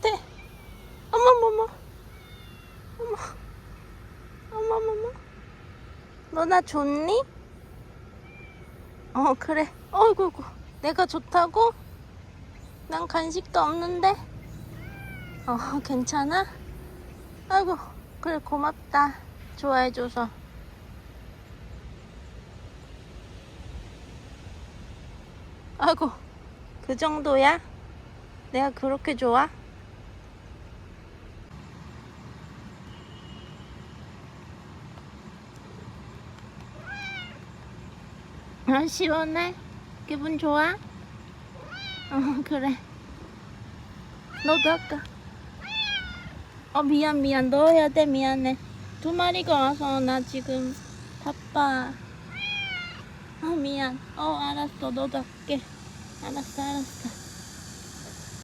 못해. 어머머머. 어머. 어머머머. 너 나 좋니? 어, 그래. 어이구, 어이구. 내가 좋다고? 난 간식도 없는데. 어, 괜찮아? 아이고, 그래, 고맙다. 좋아해줘서. 아이고, 그 정도야? 내가 그렇게 좋아? 아 시원해? 기분 좋아? 어 그래. 너도 할까? 어 미안 미안. 너 해야 돼. 미안해. 두 마리가 와서 나 지금 바빠. 어 미안. 어 알았어. 너도 할게. 알았어 알았어